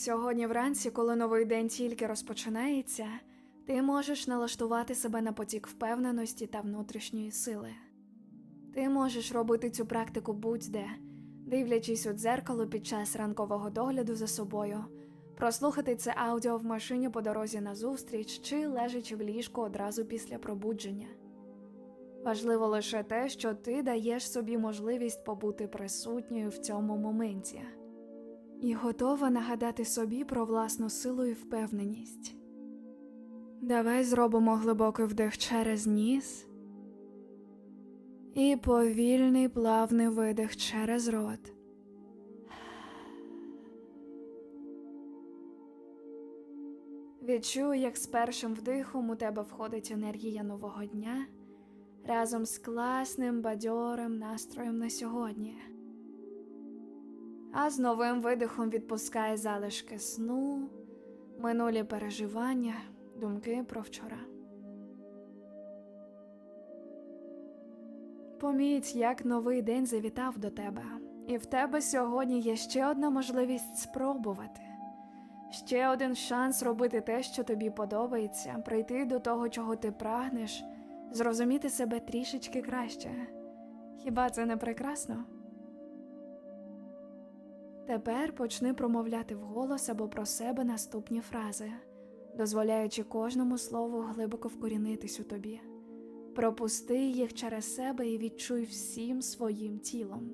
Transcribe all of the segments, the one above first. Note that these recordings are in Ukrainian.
Сьогодні вранці, коли новий день тільки розпочинається, ти можеш налаштувати себе на потік впевненості та внутрішньої сили. Ти можеш робити цю практику будь-де, дивлячись у дзеркало під час ранкового догляду за собою, прослухати це аудіо в машині по дорозі на зустріч чи лежачи в ліжку одразу після пробудження. Важливо лише те, що ти даєш собі можливість побути присутньою в цьому моменті і готова нагадати собі про власну силу і впевненість. Давай зробимо глибокий вдих через ніс і повільний плавний видих через рот. Відчуй, як з першим вдихом у тебе входить енергія нового дня разом з класним бадьорим настроєм на сьогодні. А з новим видихом відпускай залишки сну, минулі переживання, думки про вчора. Поміть, як новий день завітав до тебе, і в тебе сьогодні є ще одна можливість спробувати, ще один шанс робити те, що тобі подобається, прийти до того, чого ти прагнеш, зрозуміти себе трішечки краще. Хіба це не прекрасно? Тепер почни промовляти вголос або про себе наступні фрази, дозволяючи кожному слову глибоко вкорінитись у тобі. Пропусти їх через себе і відчуй всім своїм тілом.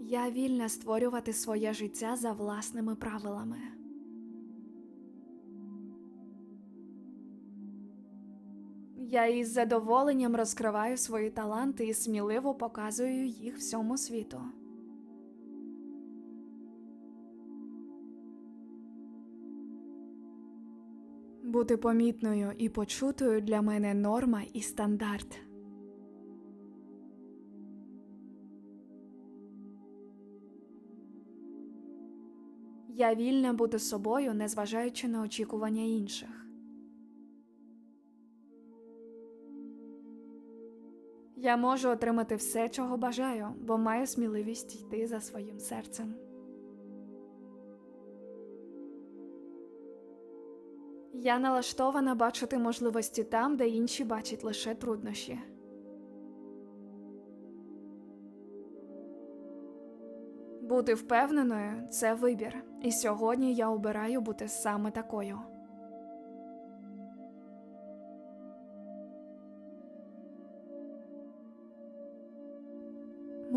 Я вільна створювати своє життя за власними правилами. Я із задоволенням розкриваю свої таланти і сміливо показую їх всьому світу. Бути помітною і почутою для мене норма і стандарт. Я вільна бути собою, незважаючи на очікування інших. Я можу отримати все, чого бажаю, бо маю сміливість йти за своїм серцем. Я налаштована бачити можливості там, де інші бачать лише труднощі. Бути впевненою це вибір, і сьогодні я обираю бути саме такою.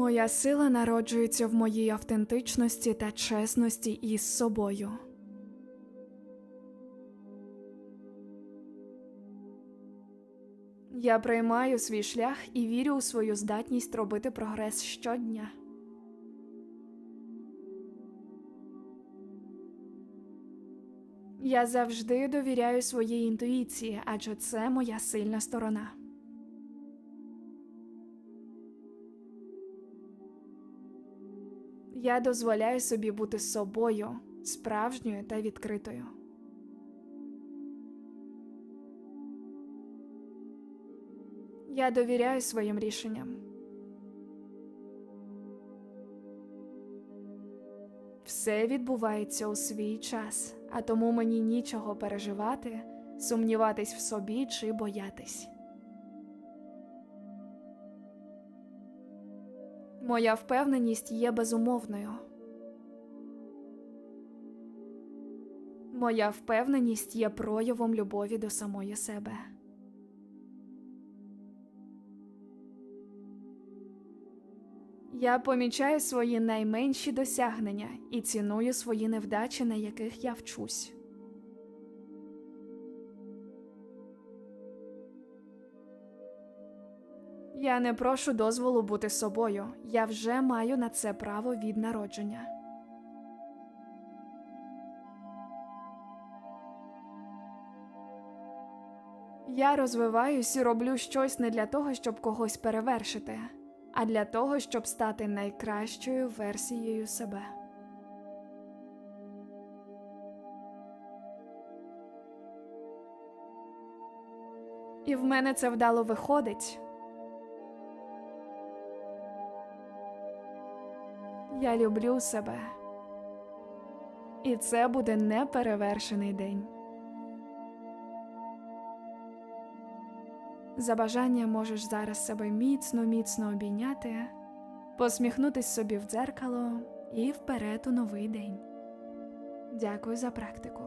Моя сила народжується в моїй автентичності та чесності із собою. Я приймаю свій шлях і вірю у свою здатність робити прогрес щодня. Я завжди довіряю своїй інтуїції, адже це моя сильна сторона. Я дозволяю собі бути собою, справжньою та відкритою. Я довіряю своїм рішенням. Все відбувається у свій час, а тому мені нічого переживати, сумніватись в собі чи боятись. Моя впевненість є безумовною. Моя впевненість є проявом любові до самої себе. Я помічаю свої найменші досягнення і ціную свої невдачі, на яких я вчусь. Я не прошу дозволу бути собою, я вже маю на це право від народження. Я розвиваюсь і роблю щось не для того, щоб когось перевершити, а для того, щоб стати найкращою версією себе. І в мене це вдало виходить. Я люблю себе. І це буде неперевершений день. За бажанням можеш зараз себе міцно, міцно обійняти, посміхнутись собі в дзеркало і вперед у новий день. Дякую за практику.